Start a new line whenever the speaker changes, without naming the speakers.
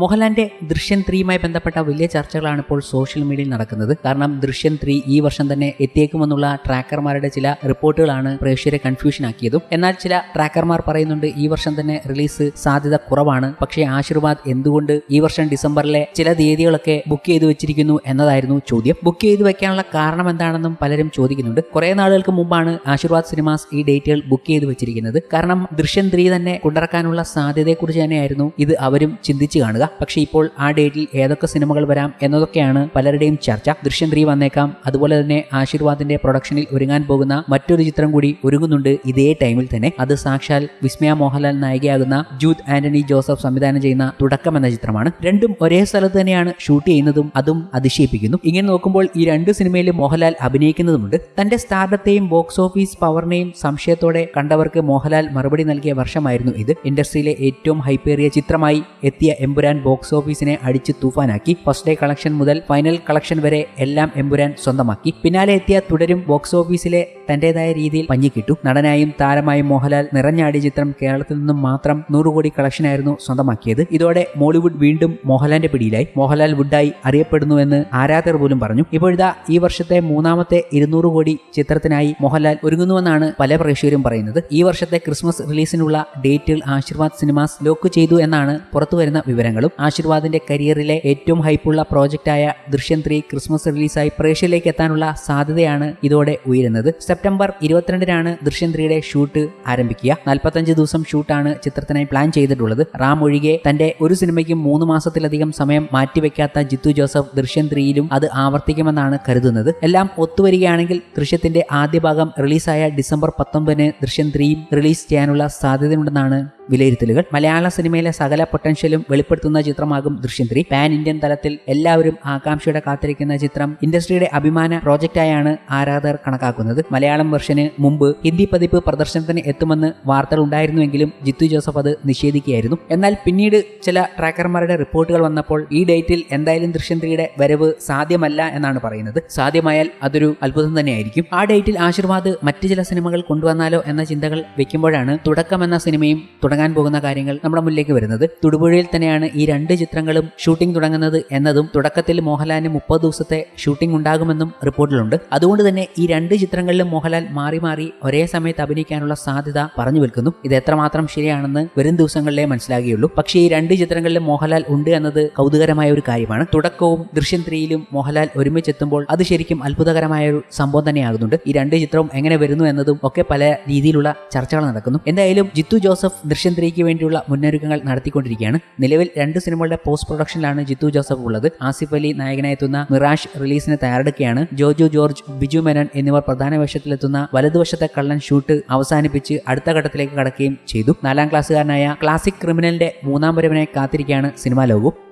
മോഹൻലാലിന്റെ ദൃശ്യൻ ത്രീയുമായി ബന്ധപ്പെട്ട വലിയ ചർച്ചകളാണ് ഇപ്പോൾ സോഷ്യൽ മീഡിയയിൽ നടക്കുന്നത്. കാരണം ദൃശ്യൻ ത്രീ ഈ വർഷം തന്നെ എത്തിയേക്കുമെന്നുള്ള ട്രാക്കർമാരുടെ ചില റിപ്പോർട്ടുകളാണ് പ്രേക്ഷകരെ കൺഫ്യൂഷൻ ആക്കിയതും. എന്നാൽ ചില ട്രാക്കർമാർ പറയുന്നുണ്ട് ഈ വർഷം തന്നെ റിലീസ് സാധ്യത കുറവാണ്. പക്ഷേ ആശീർവാദ് എന്തുകൊണ്ട് ഈ വർഷം ഡിസംബറിലെ ചില തീയതികളൊക്കെ ബുക്ക് ചെയ്തു വെച്ചിരിക്കുന്നു എന്നതായിരുന്നു ചോദ്യം. ബുക്ക് ചെയ്തു വെക്കാനുള്ള കാരണം എന്താണെന്നും പലരും ചോദിക്കുന്നുണ്ട്. കുറെ നാളുകൾക്ക് മുമ്പാണ് ആശീർവാദ് സിനിമാസ് ഈ ഡേറ്റുകൾ ബുക്ക് ചെയ്തു വെച്ചിരിക്കുന്നത്. കാരണം ദൃശ്യൻ ത്രീ തന്നെ കൊണ്ടിറക്കാനുള്ള സാധ്യതയെക്കുറിച്ച് തന്നെയായിരുന്നു ഇത് അവരും ചിന്തിച്ചു കാണുക. പക്ഷേ ഇപ്പോൾ ആ ഡേറ്റിൽ ഏതൊക്കെ സിനിമകൾ വരാം എന്നതൊക്കെയാണ് പലരുടെയും ചർച്ച. ദൃശ്യം ത്രീ വന്നേക്കാം. അതുപോലെ തന്നെ ആശീർവാദിന്റെ പ്രൊഡക്ഷനിൽ ഒരുങ്ങാൻ പോകുന്ന മറ്റൊരു ചിത്രം കൂടി ഒരുങ്ങുന്നുണ്ട് ഇതേ ടൈമിൽ തന്നെ. അത് സാക്ഷാൽ വിസ്മയ മോഹൻലാൽ നായികയാകുന്ന ജൂത് ആന്റണി ജോസഫ് സംവിധാനം ചെയ്യുന്ന തുടക്കം എന്ന ചിത്രമാണ്. രണ്ടും ഒരേ സ്ഥലത്ത് തന്നെയാണ് ഷൂട്ട് ചെയ്യുന്നതും അതും അതിശയിപ്പിക്കുന്നു. ഇങ്ങനെ നോക്കുമ്പോൾ ഈ രണ്ട് സിനിമയിലും മോഹൻലാൽ അഭിനയിക്കുന്നതുമുണ്ട്. തന്റെ സ്റ്റാർഡത്തെയും ബോക്സ് ഓഫീസ് പവറിനെയും സംശയത്തോടെ കണ്ടവർക്ക് മോഹൻലാൽ മറുപടി നൽകിയ വർഷമായിരുന്നു ഇത്. ഇൻഡസ്ട്രിയിലെ ഏറ്റവും ഹൈപ്പേറിയ ചിത്രമായി എത്തിയ എമ്പുരാൻ ബോക്സ് ഓഫീസിനെ അടിച്ചു തൂഫാനാക്കി. ഫസ്റ്റ് ഡേ കളക്ഷൻ മുതൽ ഫൈനൽ കളക്ഷൻ വരെ എല്ലാം എമ്പുരാൻ സ്വന്തമാക്കി. പിന്നാലെ എത്തിയ തുടരും ബോക്സ് ഓഫീസിലെ തന്റേതായ രീതിയിൽ പഞ്ഞിക്കിട്ടു. നടനായും താരമായും മോഹൻലാൽ നിറഞ്ഞാടിയ ചിത്രം കേരളത്തിൽ നിന്നും മാത്രം നൂറ് കോടി കളക്ഷനായിരുന്നു സ്വന്തമാക്കിയത്. ഇതോടെ മോളിവുഡ് വീണ്ടും മോഹൻലാലിന്റെ പിടിയിലായി. മോഹൻലാൽ വുഡായി അറിയപ്പെടുന്നുവെന്ന് ആരാധകർ പോലും പറഞ്ഞു. ഇപ്പോഴിതാ ഈ വർഷത്തെ മൂന്നാമത്തെ ഇരുന്നൂറ് കോടി ചിത്രത്തിനായി മോഹൻലാൽ ഒരുങ്ങുന്നുവെന്നാണ് പല പ്രേക്ഷകരും പറയുന്നത്. ഈ വർഷത്തെ ക്രിസ്മസ് റിലീസിനുള്ള ഡേറ്റുകൾ ആശീർവാദ് സിനിമാസ് ലോക്ക് ചെയ്തു എന്നാണ് പുറത്തുവരുന്ന വിവരങ്ങളും ആശീർവാദിന്റെ കരിയറിലെ ഏറ്റവും ഹൈപ്പുള്ള പ്രോജക്റ്റായ ദൃശ്യം ത്രീ ക്രിസ്മസ് റിലീസായി പ്രേക്ഷയിലേക്ക് എത്താനുള്ള സാധ്യതയാണ് ഇതോടെ ഉയരുന്നത്. സെപ്റ്റംബർ ഇരുപത്തിരണ്ടിനാണ് ദൃശ്യം ത്രീയുടെ ഷൂട്ട് ആരംഭിക്കുക. നാൽപ്പത്തഞ്ച് ദിവസം ഷൂട്ടാണ് ചിത്രത്തിനായി പ്ലാൻ ചെയ്തിട്ടുള്ളത്. റാം ഒഴികെ തന്റെ ഒരു സിനിമയ്ക്കും മൂന്ന് മാസത്തിലധികം സമയം മാറ്റിവെക്കാത്ത ജിത്തു ജോസഫ് ദൃശ്യം ത്രീയിലും അത് ആവർത്തിക്കുമെന്നാണ് കരുതുന്നത്. എല്ലാം ഒത്തുവരികയാണെങ്കിൽ ദൃശ്യത്തിന്റെ ആദ്യ ഭാഗം റിലീസായ ഡിസംബർ പത്തൊമ്പതിന് ദൃശ്യം ത്രീയും റിലീസ് ചെയ്യാനുള്ള സാധ്യതയുണ്ടെന്നാണ് വിലയിരുത്തലുകൾ. മലയാള സിനിമയിലെ സകല പൊട്ടൻഷ്യലും വെളിപ്പെടുത്തുന്ന ചിത്രമാകും ദൃശ്യം പാൻ ഇന്ത്യൻ തലത്തിൽ എല്ലാവരും ആകാംക്ഷയുടെ കാത്തിരിക്കുന്ന ചിത്രം ഇൻഡസ്ട്രിയുടെ അഭിമാന പ്രോജക്റ്റായാണ് ആരാധകർ കണക്കാക്കുന്നത്. മലയാളം വെർഷന് മുമ്പ് ഹിന്ദി പതിപ്പ് പ്രദർശനത്തിന് എത്തുമെന്ന് വാർത്തകൾ ഉണ്ടായിരുന്നുവെങ്കിലും ജിത്തു ജോസഫ് അത് നിഷേധിക്കുകയായിരുന്നു. എന്നാൽ പിന്നീട് ചില ട്രാക്കർമാരുടെ റിപ്പോർട്ടുകൾ വന്നപ്പോൾ ഈ ഡേറ്റിൽ എന്തായാലും ദൃശ്യം വരവ് സാധ്യമല്ല എന്നാണ് പറയുന്നത്. സാധ്യമായാൽ അതൊരു അത്ഭുതം തന്നെയായിരിക്കും. ആ ഡേറ്റിൽ ആശീർവാദ് മറ്റു ചില സിനിമകൾ കൊണ്ടുവന്നാലോ എന്ന ചിന്തകൾ വെക്കുമ്പോഴാണ് തുടക്കം എന്ന സിനിമയും തുടങ്ങാൻ പോകുന്ന കാര്യങ്ങൾ നമ്മുടെ മുന്നിലേക്ക് വരുന്നത്. തൊടുപുഴയിൽ തന്നെയാണ് ഈ രണ്ട് ചിത്രങ്ങളും ഷൂട്ടിംഗ് തുടങ്ങുന്നത് എന്നതും തുടക്കത്തിൽ മോഹൻലാലിന് മുപ്പത് ദിവസത്തെ ഷൂട്ടിംഗ് ഉണ്ടാകുമെന്നും റിപ്പോർട്ടിലുണ്ട്. അതുകൊണ്ട് തന്നെ ഈ രണ്ട് ചിത്രങ്ങളിലും മോഹൻലാൽ മാറി മാറി ഒരേ സമയത്ത് അഭിനയിക്കാനുള്ള സാധ്യത പറഞ്ഞു വിൽക്കുന്നു ഇത് എത്രമാത്രം ശരിയാണെന്ന് വരും ദിവസങ്ങളിലേ മനസ്സിലാകുകയുള്ളൂ. പക്ഷേ ഈ രണ്ട് ചിത്രങ്ങളിലും മോഹൻലാൽ ഉണ്ട് എന്നത് കൗതുകരമായ ഒരു കാര്യമാണ്. തുടക്കവും ദൃശ്യം ത്രീയിലും മോഹൻലാൽ ഒരുമിച്ചെത്തുമ്പോൾ അത് ശരിക്കും അത്ഭുതകരമായ ഒരു സംഭവം തന്നെയാകുന്നുണ്ട്. ഈ രണ്ട് ചിത്രവും എങ്ങനെ വരുന്നു എന്നതും ഒക്കെ പല രീതിയിലുള്ള ചർച്ചകൾ നടക്കുന്നു. എന്തായാലും ജിത്തു ജോസഫ് ത്രീക്ക് വേണ്ടിയുള്ള മുന്നൊരുക്കങ്ങൾ നടത്തിക്കൊണ്ടിരിക്കുകയാണ്. നിലവിൽ രണ്ട് സിനിമകളുടെ പോസ്റ്റ് പ്രൊഡക്ഷനിലാണ് ജിത്തു ജോസഫ് ഉള്ളത്. ആസിഫ് അലി നായകനായെത്തുന്ന മിറാഷ് റിലീസിന് തയ്യാറെടുക്കുകയാണ്. ജോജു ജോർജ് ബിജു മേനൻ എന്നിവർ പ്രധാന വേഷത്തിലെത്തുന്ന വലതുവശത്തെ കള്ളൻ ഷൂട്ട് അവസാനിപ്പിച്ച് അടുത്ത ഘട്ടത്തിലേക്ക് കടക്കുകയും ചെയ്തു. നാലാം ക്ലാസ്സുകാരനായ ക്ലാസിക് ക്രിമിനലിന്റെ മൂന്നാം വരവിനെ കാത്തിരിക്കുകയാണ് സിനിമാ ലോകവും.